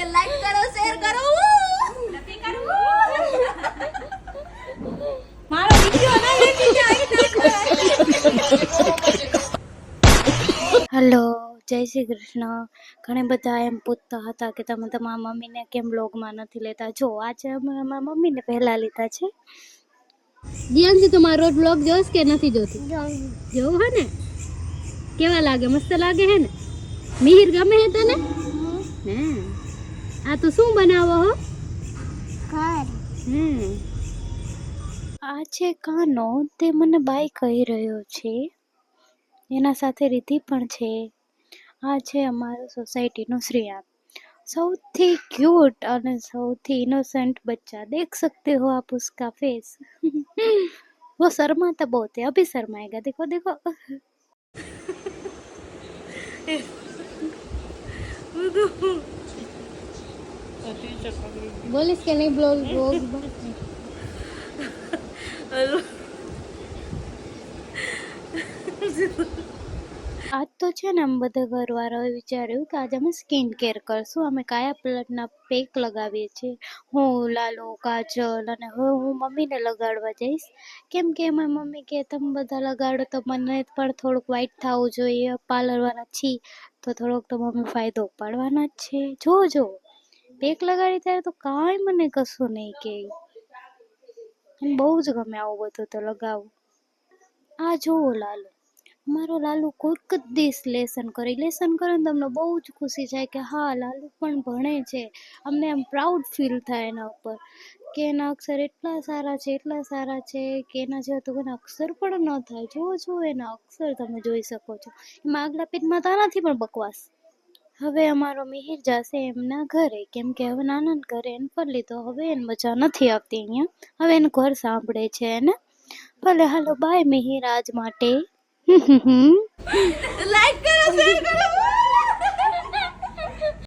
લાગે લાઈક કરો શેર કરો મારો વિડિયો ના લેતી જાય હેલો જય શ્રી કૃષ્ણ. ઘણા બધા એમ પૂછતા હતા કે તમે તમારા મમ્મીને કેમ બ્લોગમાં નથી લેતા? જો આજે અમે અમારા મમ્મીને પહેલા લીધા છે. દિયાંશી તું મારો બ્લોગ જોશ કે નથી જોતી? જોવું હે ને? કેવા લાગે? મસ્ત લાગે હે ને? મિહિર ગમે હે તને? આ તો શું બનાવો હો? કાર હમ. આ છે કાનો તે મને બાય કહી રહ્યો છે. એના સાથે રીતિ પણ છે. આ છે અમારો સોસાયટીનો શ્રેયા સૌથી ક્યુટ અને સૌથી ઇનોસેન્ટ બચ્ચા. દેખ સકતે હો આપ ઉસકા ફેસ વો वो शर्माता बहुत है अभी शर्माएगा देखो देखो બોલીશ કે નહીં બ્લોગ બ્લોગ આજ તો છે ને અમે બધા ઘરવાળાઓએ વિચાર્યું કે આજે અમે સ્કિન કેર કરશું. અમે કયા પ્લટના પેક લગાવીએ છીએ. હું લાલો, કાજલ અને હવે હું મમ્મીને લગાડવા જઈશ. કેમ કે એમાં મમ્મી કે તમે બધા લગાડો તો મને પણ થોડુંક વ્હાઈટ થવું જોઈએ પાર્લરવાળા છી. તો થોડોક તો મમ્મી ફાયદો પાડવાના જ છે. જો જો પેક લગાડી ત્યારે તો કાંઈ મને કશું નહીં કે. બહુ જ ગમે આવું બધું તો લગાવું. આ જુઓ લાલુ, મારો લાલુ કોઈક જ દિવસ લેસન કરે. લેસન કરે ને તમને બહુ જ ખુશી થાય કે હા, લાલુ પણ ભણે છે. અમને આમ પ્રાઉડ ફીલ થાય એના ઉપર કે એના અક્ષર એટલા સારા છે, એટલા સારા છે કે એના જેવા તો કોઈના અક્ષર પણ ન થાય. જુઓ જુઓ એના અક્ષર તમે જોઈ શકો છો. એમાં આગલા પેજમાં નથી પણ બકવાસ. હવે અમારો મિહિર જશે એમના ઘરે. કેમ કે હવે નાના ઘરે એને ફરી લીધો. હવે એને મજા નથી આવતી અહીંયા. હવે એનું ઘર સાંભળે છે એને. ભલે, હાલો બાય મિહિર આજ માટે.